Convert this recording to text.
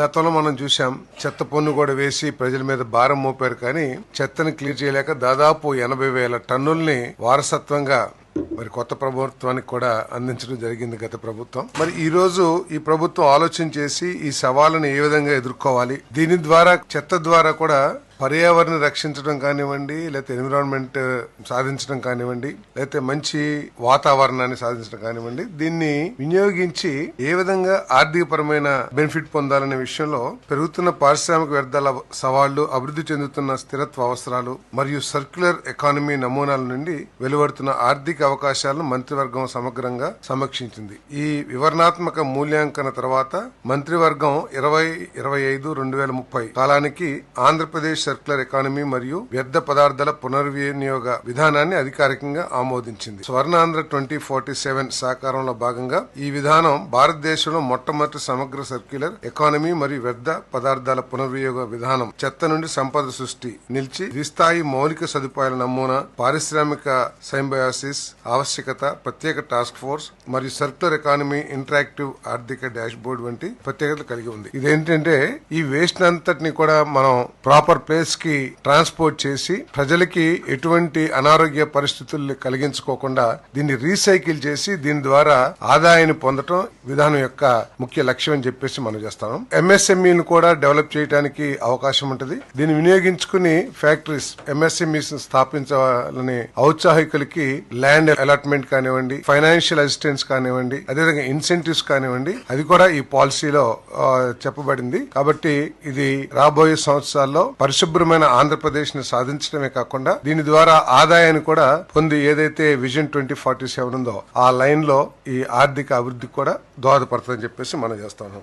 గతంలో మనం చూసాం చెత్త పన్ను కూడా వేసి ప్రజల మీద భారం మోపారు కానీ చెత్తను క్లియర్ చేయలేక దాదాపు ఎనభై వేల టన్నుల్ని వారసత్వంగా మరి కొత్త ప్రభుత్వానికి కూడా అందించడం జరిగింది గత ప్రభుత్వం. మరి ఈ రోజు ఈ ప్రభుత్వం ఆలోచన చేసి ఈ సవాళ్ళను ఏ విధంగా ఎదుర్కోవాలి? దీని ద్వారా చెత్త ద్వారా కూడా పర్యావరణ రక్షించడం కానివ్వండి లేకపోతే ఎన్విరాన్మెంట్ సాధించడం కానివ్వండి లేకపోతే మంచి వాతావరణాన్ని సాధించడం కానివ్వండి దీన్ని వినియోగించి ఏ విధంగా ఆర్థికపరమైన బెనిఫిట్ పొందాలనే విషయంలో పెరుగుతున్న పారిశ్రామిక వ్యర్థాల సవాళ్ళు అభివృద్ధి చెందుతున్న స్థిరత్వ అవసరాలు మరియు సర్క్యులర్ ఎకానమీ నమూనాల నుండి వెలువడుతున్న ఆర్థిక అవకాశాలను మంత్రివర్గం సమగ్రంగా సమీక్షించింది. ఈ వివరణాత్మక మూల్యాంకన తర్వాత మంత్రివర్గం ఇరవై ఇరవై ఐదు రెండు వేల ముప్పై కాలానికి ఆంధ్రప్రదేశ్ సర్క్యులర్ ఎకానమీ మరియు వ్యర్థ పదార్థాల పునర్వినియోగ విధానాన్ని అధికారికంగా ఆమోదించింది. స్వర్ణాంధ్ర ట్వంటీ ఫార్టీ సెవెన్ సహకారంలో భాగంగా ఈ విధానం భారతదేశంలో మొట్టమొదటి సమగ్ర సర్క్యులర్ ఎకానమీ మరియు వ్యర్థ పదార్థాల పునర్వినియోగ విధానం చెత్త నుండి సంపద సృష్టి నిలిచి ద్విస్థాయి మౌలిక సదుపాయాల నమూనా పారిశ్రామిక సైంబయాసిస్ ఆవశ్యకత ప్రత్యేక టాస్క్ ఫోర్స్ మరియు సర్క్యులర్ ఎకానమీ ఇంటరాక్టివ్ ఆర్థిక డాష్ బోర్డ్ వంటి ప్రత్యేకతలు కలిగి ఉంది. ఇదేంటంటే ఈ వేస్ట్ అంతటిని కూడా మనం ప్రాపర్ ప్లేస్ కి ట్రాన్స్పోర్ట్ చేసి ప్రజలకి ఎటువంటి అనారోగ్య పరిస్థితుల్ని కలిగించుకోకుండా దీన్ని రీసైకిల్ చేసి దీని ద్వారా ఆదాయాన్ని పొందటం విధానం యొక్క ముఖ్య లక్ష్యం అని చెప్పేసి మనం చేస్తాం. ఎంఎస్ఎంఈని కూడా డెవలప్ చేయడానికి అవకాశం ఉంటుంది. దీన్ని వినియోగించుకుని ఫ్యాక్టరీస్ ఎంఎస్ఎంఈస్ స్థాపించాలని ఔత్సాహికులకి ల్యాండ్ అలాట్మెంట్ కానివ్వండి ఫైనాన్షియల్ అసిస్టెన్స్ కానివ్వండి అదేవిధంగా ఇన్సెంటివ్స్ కానివ్వండి అది కూడా ఈ పాలసీలో చెప్పబడింది. కాబట్టి ఇది రాబోయే సంవత్సరాల్లో పరిశుభ్రమైన ఆంధ్రప్రదేశ్ని సాధించడమే కాకుండా దీని ద్వారా ఆదాయాన్ని కూడా పొంది ఏదైతే విజన్ ట్వంటీ ఫార్టీ సెవెన్ ఉందో ఆ లైన్లో ఈ ఆర్థిక అభివృద్ధికి కూడా దోహదపడుతుందని చెప్పేసి మనం చేస్తాం